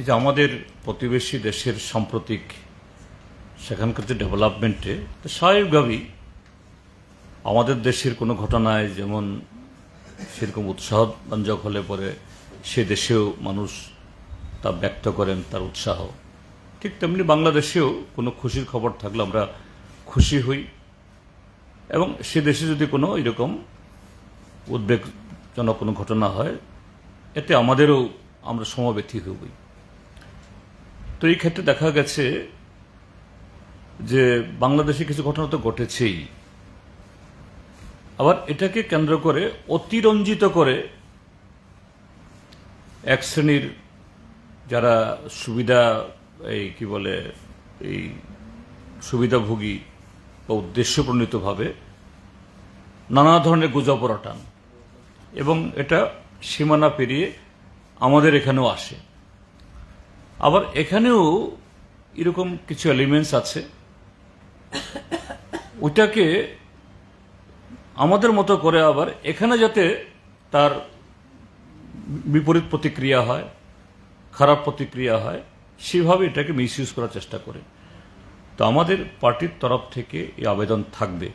এই যে আমাদের প্রতিবেশী দেশের সাম্প্রতিক সেখানকার যে ডেভেলপমেন্টে স্বাভাবিকভাবেই আমাদের দেশের কোনো ঘটনায় যেমন সেরকম উৎসাহব্যঞ্জক হলে পরে সে দেশেও মানুষ তা ব্যক্ত করেন তার উৎসাহ। ঠিক তেমনি বাংলাদেশেও কোনো খুশির খবর থাকলে আমরা খুশি হই। এবং সে দেশে যদি কোনো এরকম উদ্বেগজনক কোনো ঘটনা হয়, এতে আমাদেরও আমরা সমব্যথী হই। তো এই ক্ষেত্রে দেখা গেছে যে বাংলাদেশে কিছু ঘটনা তো ঘটেছেই। আবার এটাকে কেন্দ্র করে, অতিরঞ্জিত করে এক শ্রেণির যারা সুবিধা, এই কি বলে, এই সুবিধাভোগী বা উদ্দেশ্যপ্রণীতভাবে নানা ধরনের গুজব রটান এবং এটা সীমানা পেরিয়ে আমাদের এখানেও আসে। আবার এখানেও এরকম কিছু এলিমেন্টস আছে। ওইটাকে আমাদের মতো করে আবার এখানে যাতে তার বিপরীত প্রতিক্রিয়া হয়, খারাপ প্রতিক্রিয়া হয়, সেভাবে এটাকে মিসইউজ করার চেষ্টা করে। তো আমাদের পার্টির তরফ থেকে এই আবেদন থাকবে।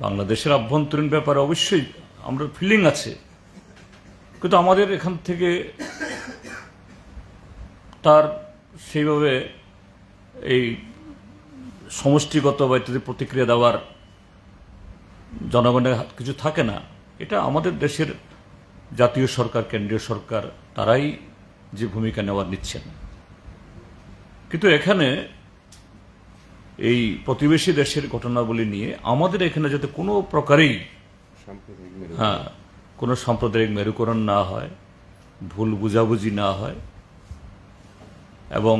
বাংলাদেশের আভ্যন্তরীণ ব্যাপারে অবশ্যই আমরা ফিলিং আছে। কিন্তু আমাদের এখান থেকে তার সেইভাবে এই সমষ্টিগত বা ইত্যাদি প্রতিক্রিয়া দেওয়ার জনগণের কিছু থাকে না। এটা আমাদের দেশের জাতীয় সরকার কেন্দ্রীয় সরকার তারাই যে ভূমিকা নেওয়ার নিচ্ছেন। কিন্তু এখানে এই প্রতিবেশী দেশের ঘটনাবলী নিয়ে আমাদের এখানে যাতে কোনো প্রকারেই হ্যাঁ কোনো সাম্প্রদায়িক মেরুকরণ না হয় ভুল বুঝাবুঝি না হয় এবং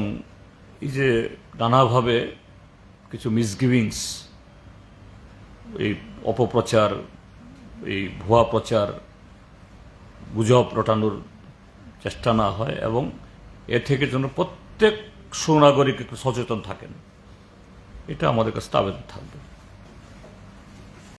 এই যে নানাভাবে কিছু মিসগিভিংস এই অপপ্রচার, এই ভুয়া প্রচার, গুজব রটানোর চেষ্টা না হয় এবং এ থেকে যেন প্রত্যেক সুনাগরিক একটু সচেতন থাকেন। এটা আমাদের কাছে আবেদন থাকবে।